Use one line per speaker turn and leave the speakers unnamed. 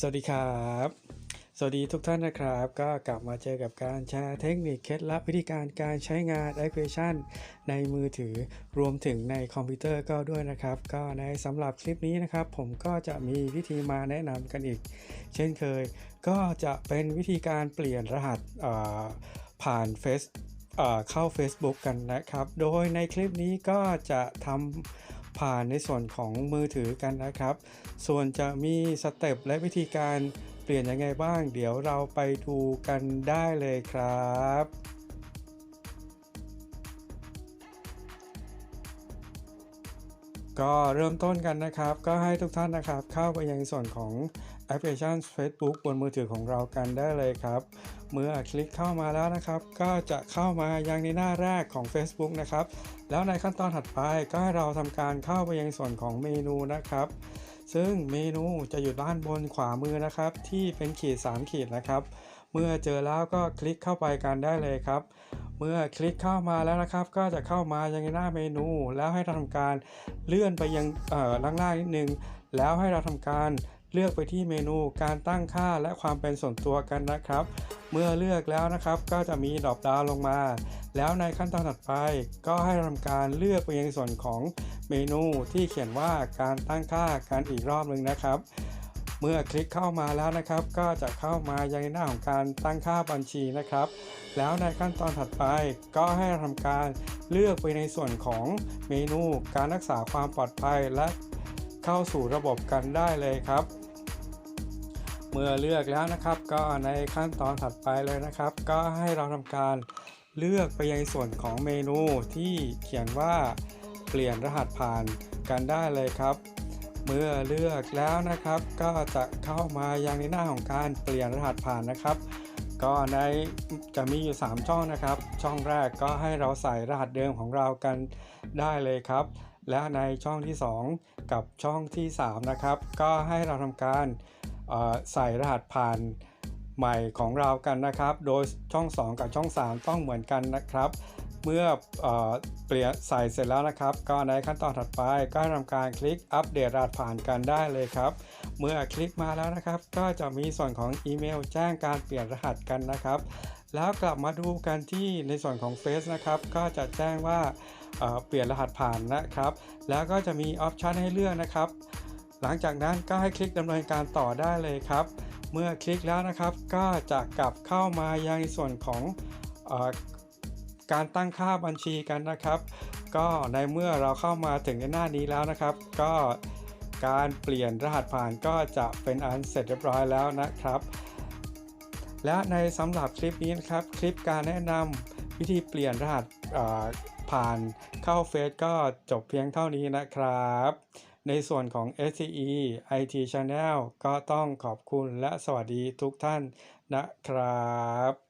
สวัสดีครับ สวัสดีทุกท่านนะครับ ก็กลับมาเจอกับการแชร์เทคนิคเคล็ดลับวิธีการการใช้งานแอปพลิเคชัน ในมือถือรวมถึงในคอมพิวเตอร์ก็ด้วยนะครับ ก็ในสำหรับคลิปนี้นะครับ ผมก็จะมีวิธีมาแนะนำกันอีก เช่นเคย ก็จะเป็นวิธีการเปลี่ยนรหัสผ่านเฟซเอ่อเข้า Facebook กันนะครับ โดยในคลิปนี้ก็จะทำ ผ่านในส่วนของมือถือกันนะครับ ส่วนจะมีสเต็ปและวิธีการเปลี่ยนยังไงบ้าง เดี๋ยวเราไปดูกันได้เลยครับ ก็เริ่มต้นกันนะครับ ก็ให้ทุกท่านนะครับ เข้าไปยังส่วนของแอปพลิเคชัน Facebook บนมือถือของเรากันได้เลยครับ เมื่อคลิกเข้ามาแล้วนะครับ ก็จะเข้ามายังในหน้าแรกของ Facebook นะครับ แล้วในขั้นตอนถัดไปก็ให้เราทำการเข้าไปยังส่วนของเมนูนะครับซึ่งเมนูจะอยู่ด้านบนขวามือนะครับ ที่เป็นขีด 3 ขีดนะครับ เมื่อเจอแล้วก็คลิกเข้าไปกันได้เลยครับ เมื่อคลิกเข้ามาแล้วนะครับ ก็จะเข้ามายังในหน้าเมนู แล้วให้เราทำการเลื่อนไปยังเอ่อล่างๆนิดนึง แล้วให้เราทำการเลือกไปที่เมนูการตั้งค่าและความเป็นส่วนตัวกันนะครับ เมื่อเลือกแล้วนะครับก็จะมีดรอปดาวลงมา แล้วในขั้นตอนถัดไป ก็ให้เราทำการเลือกไปยังส่วนของเมนูที่เขียนว่าการตั้งค่ากันอีกรอบหนึ่งนะครับ เมื่อคลิกเข้ามาแล้วนะครับ ก็จะเข้ามายังในหน้าของการตั้งค่าบัญชีนะครับ แล้วในขั้นตอนถัดไปก็ให้เราทำการเลือกไปในส่วนของเมนูการรักษาความปลอดภัยและเข้าสู่ระบบกันได้เลยครับ เมื่อเลือกแล้วนะครับก็ในขั้นตอนถัดไปเลยนะครับ ก็ให้เราทำการเลือกไปยังส่วนของเมนูที่เขียนว่าเปลี่ยนรหัสผ่านกันได้เลยครับ เมื่อเลือกแล้วนะครับ ก็จะเข้ามายังในหน้าของการเปลี่ยนรหัสผ่านนะครับ ก็ในจะมีอยู่ 3 ช่องนะครับ ช่องแรกก็ให้เราใส่รหัสเดิมของเรากันได้เลยครับ และในช่องที่ 2 กับช่องที่ 3 นะครับ ก็ให้เราทำการใส่รหัสผ่านใหม่ของเรากันนะครับ โดยช่อง 2 กับช่อง 3 ต้องเหมือนกันนะครับ เมื่อเอเปลี่ยนใส่เสร็จแล้วนะครับ ก็ในขั้นตอนถัดไปก็ทำการคลิกอัปเดตรหัสผ่านกันได้เลยครับ เมื่อคลิกมาแล้วนะครับ ก็จะมีส่วนของอีเมลแจ้งการเปลี่ยนรหัสกันนะครับ แล้วกลับมาดูกันที่ในส่วนของเฟซนะครับก็จะแจ้งว่าเอ่อเปลี่ยนรหัสผ่านนะครับ แล้วก็จะมีออปชันให้เลือกนะครับ หลังจากนั้นก็ให้คลิกดำเนินการต่อได้เลยครับ เมื่อคลิกแล้วนะครับ ก็จะกลับเข้ามายังในส่วนของ การตั้งค่าบัญชีกันนะครับ ก็ในเมื่อเราเข้ามาถึงในหน้านี้แล้วนะครับ ก็การเปลี่ยนรหัสผ่านก็จะเป็นอันเสร็จเรียบร้อยแล้วนะครับ และในสำหรับคลิปนี้นะครับ คลิปการแนะนำวิธีเปลี่ยนรหัสผ่านเข้าเฟซก็จบเพียงเท่านี้นะครับ ในส่วนของ SCE IT Channel ก็ต้องขอบคุณและสวัสดีทุกท่านนะครับ